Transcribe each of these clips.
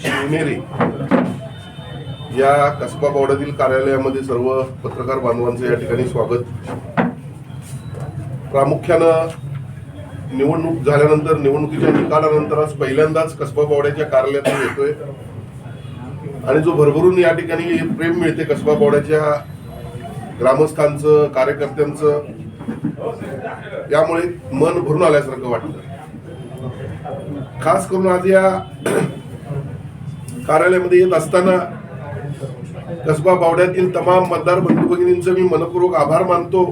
शिवनेरी या कसबा बोर्डातील कार्यालयामध्ये सर्व पत्रकार बांधवांचं या ठिकाणी स्वागत. प्रामुख्यानं निवडणूक झाल्यानंतर निवडणुकीच्या निकालानंतर आज पहिल्यांदाच कसबा बोर्डाच्या कार्यालयात येतोय. आणि जो भरभरून या ठिकाणी प्रेम मिळते कसबा बोर्डाच्या ग्रामस्थांचं कार्यकर्त्यांचं यामुळे मन भरून आल्यासारखं वाटतं. खास करून आज या कार्यालयामध्ये येत असताना कसबा बावड्यातील तमाम मतदार बंधू भगिनींचं मी मनपूर्वक आभार मानतो.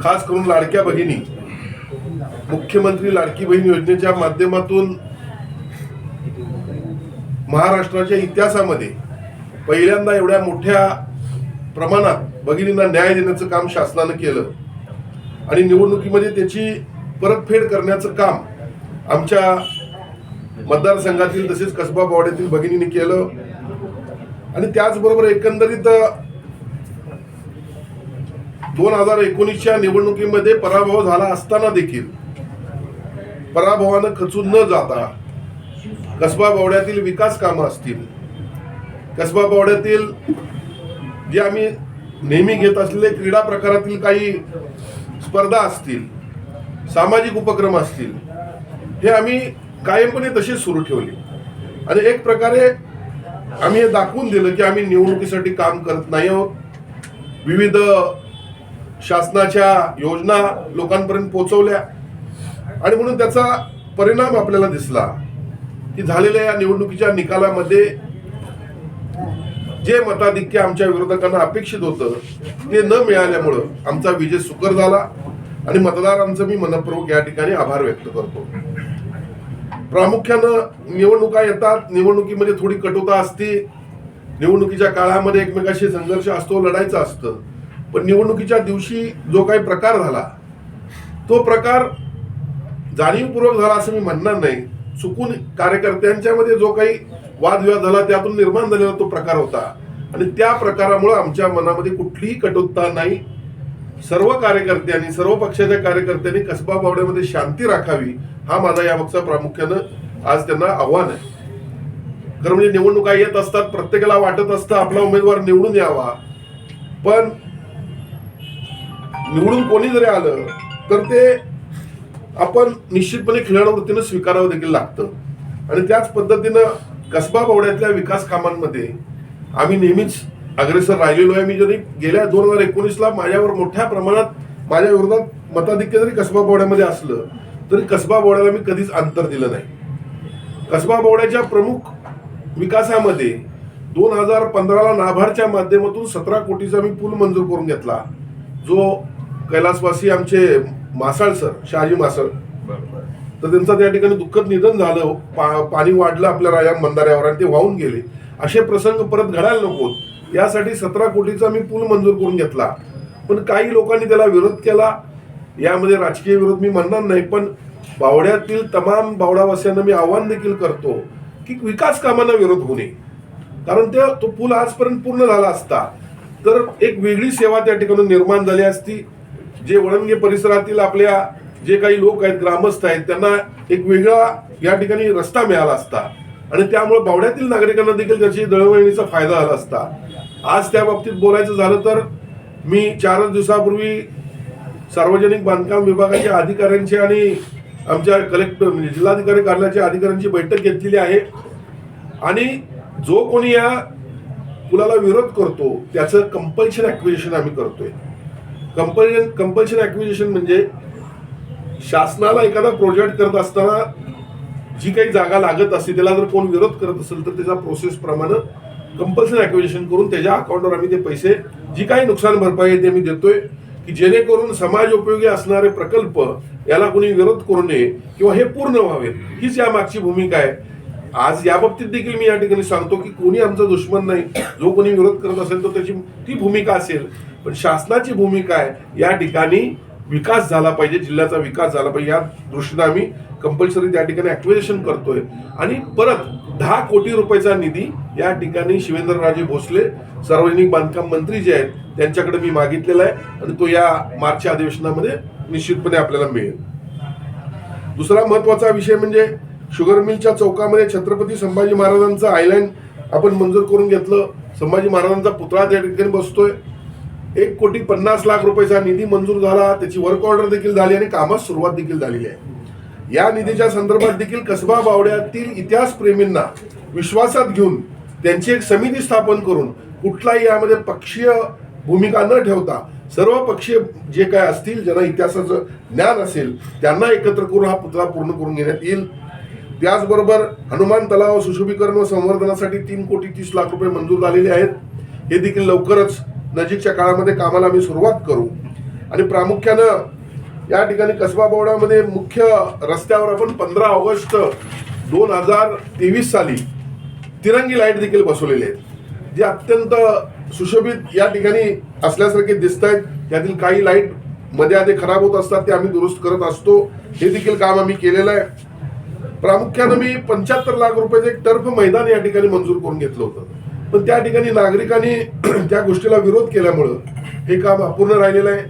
खास करून लाडक्या भगिनी मुख्यमंत्री लाडकी बहीण योजनेच्या माध्यमातून महाराष्ट्राच्या इतिहासामध्ये पहिल्यांदा एवढ्या मोठ्या प्रमाणात भगिनींना न्याय देण्याचं काम शासनानं केलं. आणि निवडणुकीमध्ये त्याची परतफेड करण्याचं काम आमच्या मतदारसंघातील तसेच कसबा बावड्यातील भगिनींनी केलं. आणि त्याचबरोबर एकंदरीत दोन हजार एकोणीसच्या निवडणुकीमध्ये पराभव झाला असताना देखील पराभवानं खचून न जाता कसबा बावड्यातील विकास कामं असतील. कसबा बावड्यातील जे आम्ही नेहमी घेत असलेले क्रीडा प्रकारातील काही स्पर्धा असतील सामाजिक उपक्रम असतील हे आम्ही कायमपणे तशीच सुरू ठेवली. आणि एक प्रकारे आम्ही हे दाखवून दिलं की आम्ही निवडणुकीसाठी काम करत नाही आहोत. विविध शासनाच्या योजना लोकांपर्यंत पोहोचवल्या. आणि म्हणून त्याचा परिणाम आपल्याला दिसला की झालेल्या या निवडणुकीच्या निकालामध्ये जे मताधिक्य आमच्या विरोधकांना अपेक्षित होतं ते न मिळाल्यामुळं आमचा विजय सुकर झाला. आणि मतदारांचं मी मनपूर्वक या ठिकाणी आभार व्यक्त करतो. प्रामुख्यानं निवडणुका येतात निवडणुकीमध्ये थोडी कटुता असते. निवडणुकीच्या काळामध्ये एकमेकाशी संघर्ष असतो लढायचं असतं. पण निवडणुकीच्या दिवशी जो काही प्रकार झाला तो प्रकार जाणीवपूर्वक झाला असं मी म्हणणार नाही. चुकून कार्यकर्त्यांच्या मध्ये जो काही वादविवाद झाला त्यातून निर्माण झालेला तो प्रकार होता. आणि त्या प्रकारामुळे आमच्या मनामध्ये कुठलीही कटुता नाही. सर्व कार्यकर्त्यांनी सर्व पक्षाच्या कार्यकर्त्यांनी कसबा बावड्यामध्ये शांती राखावी हा माझा यामागचा प्रामुख्यानं आज त्यांना आव्हान आहे. खरं म्हणजे निवडणुका येत असतात प्रत्येकाला वाटत असतं आपला उमेदवार निवडून यावा. पण निवडून कोणी जरी आलं तर ते आपण निश्चितपणे खिलाडू वृत्तीनं स्वीकारावं देखील लागतं. आणि त्याच पद्धतीनं कसबा बावड्यातल्या विकास कामांमध्ये आम्ही नेहमीच अग्रेसर राहिलेलो आहे. मी जरी गेल्या दोन हजार एकोणीसला माझ्यावर मोठ्या प्रमाणात माझ्या विरोधात मताधिक्य जरी कसबा बावड्यामध्ये असलं तरी कसबा बोर्डाला मी कधीच अंतर दिलं नाही. कसबा बोर्डाच्या प्रमुख विकासामध्ये दोन हजार पंधराला नाभारच्या माध्यमातून सतरा कोटीचा मी पूल मंजूर करून घेतला. जो कैलासवासी आमचे मासाळ सर शहाजी मासाळ. तर त्यांचं त्या ठिकाणी दुःखद निधन झालं. पा पाणी वाढलं आपल्या राया मंदाऱ्यावर आणि ते वाहून गेले. असे प्रसंग परत घडायला नकोत यासाठी सतरा कोटीचा मी पूल मंजूर करून घेतला. पण काही लोकांनी त्याला विरोध केला. यामध्ये राजकीय विरोध मी म्हणणार नाही पण बावड्यातील तमाम बावडावासियांना मी आव्हान देखील करतो की विकास कामांना विरोध होऊ नये. कारण ते तो पूल आजपर्यंत पूर्ण झाला असता तर एक वेगळी सेवा त्या ठिकाणी निर्माण झाली असती जे वळंगे परिसरातील आपल्या जे काही लोक आहेत ग्रामस्थ आहेत त्यांना एक वेगळा या ठिकाणी रस्ता मिळाला असता. आणि त्यामुळे बावड्यातील नागरिकांना देखील त्याची दळवळणीचा फायदा झाला असता. आज त्या बाबतीत बोलायचं झालं तर मी चारच दिवसापूर्वी सार्वजनिक बांधकाम विभागाच्या अधिकाऱ्यांची आणि आमच्या कलेक्टर म्हणजे जिल्हाधिकारी कार्यालयाच्या अधिकाऱ्यांची बैठक घेतलेली आहे. आणि जो कोणी या पुलाला विरोध करतो त्याचं कंपल्शन ॲक्विजिशन आम्ही करतोय. कंपल्शन कंपल्शन ॲक्विजिशन म्हणजे शासनाला एखादा प्रोजेक्ट करत असताना जी काही जागा लागत असते त्याला जर कोण विरोध करत असेल तर त्याचा प्रोसेसप्रमाणे कंपल्शन ॲक्विजिशन करून त्याच्या अकाउंटवर आम्ही ते पैसे जी काही नुकसान भरपाई आहे ते आम्ही देतोय. की जेणेकरून समाज उपयोगी असणारे प्रकल्प याला कुणी विरोध करू नये किंवा हे पूर्ण व्हावेत हीच या मागची भूमिका आहे. आज या बाबतीत देखील मी या ठिकाणी सांगतो की कोणी आमचा दुश्मन नाही. जो कोणी विरोध करत असेल तर त्याची ती भूमिका असेल. पण शासनाची भूमिका आहे या ठिकाणी विकास झाला पाहिजे जिल्ह्याचा विकास झाला पाहिजे. या दृष्टीने आम्ही कंपल्सरी त्या ठिकाणी ऍक्विजिशन करतोय. आणि परत दहा कोटी रुपयाचा निधी या ठिकाणी शिवेंद्रराजे भोसले सार्वजनिक बांधकाम मंत्री जे आहेत त्यांच्याकडे मी मागितलेला आहे आणि तो या मार्चच्या अधिवेशनामध्ये निश्चितपणे आपल्याला मिळेल. दुसरा महत्त्वाचा विषय म्हणजे शुगर मिलच्या चौकामध्ये छत्रपती संभाजी महाराजांचं आयलँड आपण मंजूर करून घेतलं. संभाजी महाराजांचा पुतळा त्या ठिकाणी बसतोय. एक कोटी पन्नास लाख रुपयाचा निधी मंजूर झाला त्याची वर्क ऑर्डर देखील झाली आणि कामास सुरुवात देखील झालेली आहे. या निधीच्या संदर्भात देखील कसबा बावड्यातील इतिहास प्रेमींना विश्वासात घेऊन त्यांची एक समिती स्थापन करून कुठलाही यामध्ये पक्षीय भूमिका न ठेवता सर्व पक्षीय जे काय असतील ज्यांना इतिहासाचं ज्ञान असेल त्यांना एकत्र करून हा पुतळा पूर्ण करून घेण्यात येईल. त्याचबरोबर हनुमान तलाव सुशोभीकरण व संवर्धनासाठी तीन कोटी तीस लाख रुपये मंजूर झालेले आहेत. हे देखील लवकरच नजीकच्या काळामध्ये कामाला आम्ही सुरुवात करू. आणि प्रामुख्यानं या ठिकाणी कसबा बोर्डामध्ये मुख्य रस्त्यावर आपण पंधरा ऑगस्ट दोन हजार तेवीस साली तिरंगी लाइट देखील बसवलेली आहेत. जे अत्यंत सुशोभित या ठिकाणी असल्यासारखे दिसत आहेत यातील काही लाइटमध्ये आधी खराब होत असतात ते आम्ही दुरुस्त करत असतो. हे देखील काम आम्ही केलेलं आहे. प्रामुख्यानं मी पंच्याहत्तर लाख रुपयाचं एक टर्फ मैदान या ठिकाणी मंजूर करून घेतलं होतं. पण त्या ठिकाणी नागरिकांनी त्या गोष्टीला विरोध केल्यामुळं हे काम अपूर्ण राहिलेलं आहे.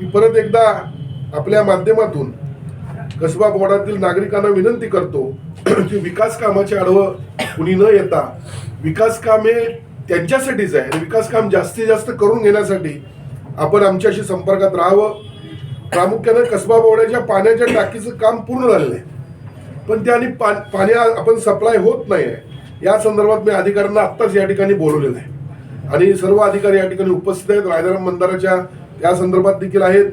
मी परत एकदा आपल्या माध्यमातून कसबा बोर्डातील नागरिकांना विनंती करतो की विकास कामाचे आडवं कुणी न येता विकास हे त्यांच्यासाठीच आहे आणि विकास काम जास्तीत जास्त करून घेण्यासाठी आपण आमच्याशी संपर्कात राहावं. प्रामुख्यानं कसबा बोर्डाच्या पाण्याच्या टाकीचं काम पूर्ण झालेलं आहे. पण त्या आणि पा पाणी आपण सप्लाय होत नाही आहे. या संदर्भात मी अधिकाऱ्यांना आत्ताच या ठिकाणी बोलवलेलं आहे. आणि सर्व अधिकारी या ठिकाणी उपस्थित आहेत. रायदाराम बंधाराच्या या संदर्भात देखील आहेत.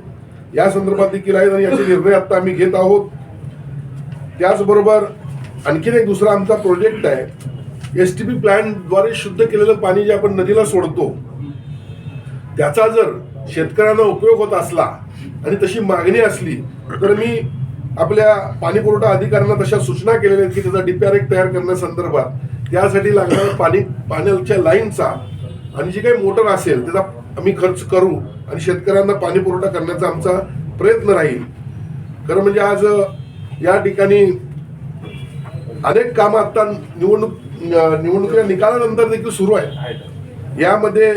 या संदर्भात देखील आहेत आणि याचे निर्णय आता आम्ही घेत आहोत. त्याचबरोबर आणखीन एक दुसरा आमचा प्रोजेक्ट आहे. एस टी पी प्लॅनद्वारे शुद्ध केलेलं पाणी जे आपण नदीला सोडतो त्याचा जर शेतकऱ्यांना उपयोग होत असला आणि तशी मागणी असली तर मी आपल्या पाणी पुरवठा अधिकाऱ्यांना तशा सूचना केलेल्या आहेत की त्याचा डीपीआर एक तयार करण्यासंदर्भात त्यासाठी लागणारा पाणी पाण्याच्या लाईनचा आणि जी काही मोटर असेल त्याचा आम्ही खर्च करू आणि शेतकऱ्यांना पाणी पुरवठा करण्याचा आमचा प्रयत्न राहील. खरं म्हणजे आज या ठिकाणी अनेक कामं आता निवडणूक निवडणुकीच्या निकालानंतर देखील सुरू आहे यामध्ये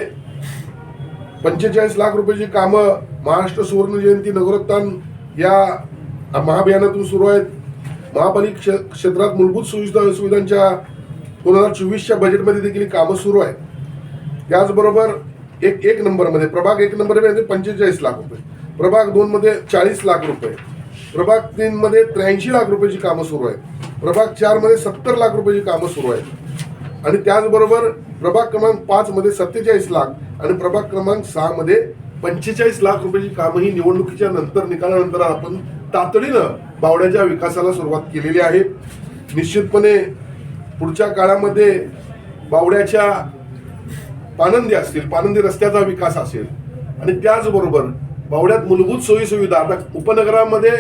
पंचेचाळीस लाख रुपयाची कामं महाराष्ट्र सुवर्ण जयंती नगरोत्थान या महाअभियानातून सुरू आहेत. महापालिका क्षेत्रात मूलभूत सुविधा सुविधांच्या दोन हजार चोवीसच्या बजेटमध्ये देखील कामं सुरू आहेत. त्याचबरोबर एक एक नंबरमध्ये प्रभाग एक नंबरमध्ये म्हणजे पंचेचाळीस लाख रुपये. प्रभाग दोनमध्ये चाळीस लाख रुपये. प्रभाग तीनमध्ये त्र्याऐंशी लाख रुपयाची कामं सुरू आहेत. प्रभाग चारमध्ये सत्तर लाख रुपयाची कामं सुरू आहेत. आणि त्याचबरोबर प्रभाग क्रमांक पाचमध्ये सत्तेचाळीस लाख आणि प्रभाग क्रमांक सहामध्ये पंचेचाळीस लाख रुपयाची कामं ही निवडणुकीच्या नंतर निकालानंतर आपण तातडीनं बावड्याच्या विकासाला सुरुवात केलेली आहे. निश्चितपणे पुढच्या काळामध्ये बावड्याच्या पानंदी असतील पानंदी रस्त्याचा विकास असेल. आणि त्याचबरोबर बावड्यात मूलभूत सोयीसुविधा आता उपनगरामध्ये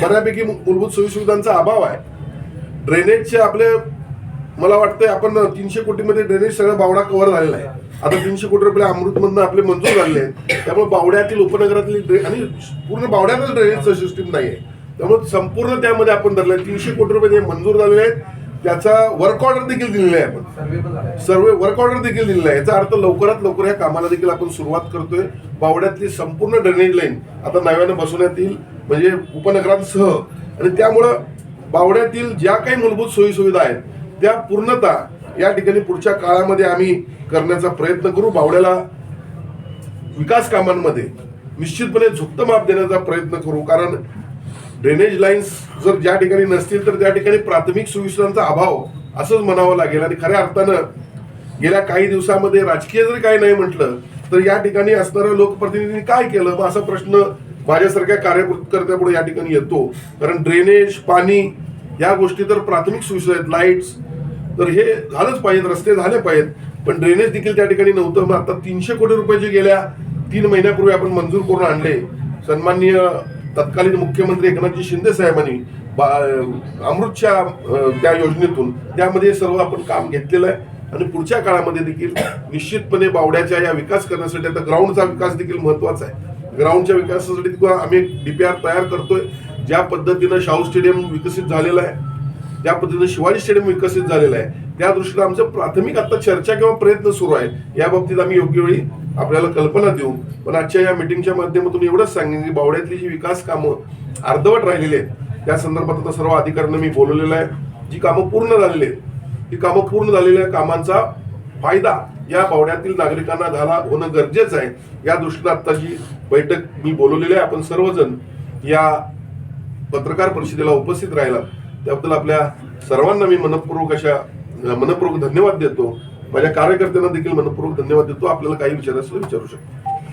बऱ्यापैकी मूलभूत सोयीसुविधांचा अभाव आहे. ड्रेनेजचे आपले मला वाटतंय आपण तीनशे कोटीमध्ये ड्रेनेज सगळं बावडा कव्हर झालेला आहे. आता तीनशे कोटी रुपये अमृतमधनं आपले मंजूर झालेले आहेत. त्यामुळे बावड्यातील उपनगरातील ड्रे आणि पूर्ण बावड्यातच ड्रेनेजचं सिस्टीम नाही आहे त्यामुळे संपूर्ण त्यामध्ये आपण धरलं तीनशे कोटी रुपये ते मंजूर झालेले आहेत त्याचा वर्क ऑर्डर देखील दिलेला आहे आपण. सर्व वर्क ऑर्डर देखील दिलेला आहे. याचा अर्थ लवकरात लवकर या कामाला देखील आपण सुरुवात करतोय. बावड्यातली संपूर्ण ड्रेनेज लाईन आता नव्यानं बसवण्यात येईल म्हणजे उपनगरांसह. आणि त्यामुळं बावड्यातील ज्या काही मूलभूत सोयी सुविधा आहेत त्या पूर्णतः या ठिकाणी पुढच्या काळामध्ये आम्ही करण्याचा प्रयत्न करू. बावड्याला विकास कामांमध्ये निश्चितपणे झुकतं माप देण्याचा प्रयत्न करू. कारण ड्रेनेज लाईन्स जर ज्या ठिकाणी नसतील तर त्या ठिकाणी प्राथमिक सुविधांचा अभाव असंच म्हणावं लागेल. आणि खऱ्या अर्थानं गेल्या काही दिवसामध्ये राजकीय जरी काही नाही म्हटलं तर या ठिकाणी असणाऱ्या लोकप्रतिनिधींनी काय केलं? मग असा प्रश्न माझ्यासारख्या कार्यकर्त्यापुढे या ठिकाणी येतो. कारण ड्रेनेज पाणी या गोष्टी तर प्राथमिक सुविधा आहेत लाईट्स तर हे झालंच पाहिजेत रस्ते झाले पाहिजेत. पण ड्रेनेज देखील त्या ठिकाणी नव्हतं. मग आता तीनशे कोटी रुपये जे गेल्या तीन महिन्यापूर्वी आपण मंजूर करून आणले. सन्माननीय तत्कालीन मुख्यमंत्री एकनाथजी शिंदे साहेबांनी बा- अमृतच्या त्या योजनेतून त्यामध्ये सर्व आपण काम घेतलेलं आहे. आणि पुढच्या काळामध्ये देखील निश्चितपणे बावड्याच्या या विकास करण्यासाठी आता ग्राउंडचा विकास देखील महत्त्वाचा आहे. ग्राउंडच्या विकासासाठी किंवा आम्ही डीपीआर तयार करतोय ज्या पद्धतीनं शाहू स्टेडियम विकसित झालेलं आहे. ज्या पद्धतीनं शिवाजी स्टेडियम विकसित झालेलं आहे. त्या दृष्टीने आमचं प्राथमिक आता चर्चा किंवा प्रयत्न सुरू आहे. या बाबतीत आम्ही योग्य वेळी आपल्याला कल्पना देऊ. पण आजच्या या मिटिंगच्या माध्यमातून एवढंच सांगेन की बावड्यातली जी विकास कामं अर्धवट राहिलेली आहेत त्या संदर्भात आता सर्व अधिकाऱ्यांना मी बोलवलेलं आहे. जी कामं पूर्ण झालेली आहेत ती कामं पूर्ण झालेल्या कामांचा फायदा या बावड्यातील नागरिकांना झाला होणं गरजेचं आहे. या दृष्टीने आत्ताची बैठक मी बोलवलेली आहे आपण सर्वजण या पत्रकार परिषदेला उपस्थित राहिला त्याबद्दल आपल्या सर्वांना मी मनपूर्वक अशा मनपूर्वक धन्यवाद देतो. माझ्या कार्यकर्त्यांना देखील मनपूर्वक धन्यवाद देतो. आपल्याला काही विचार असं विचारू शकतो.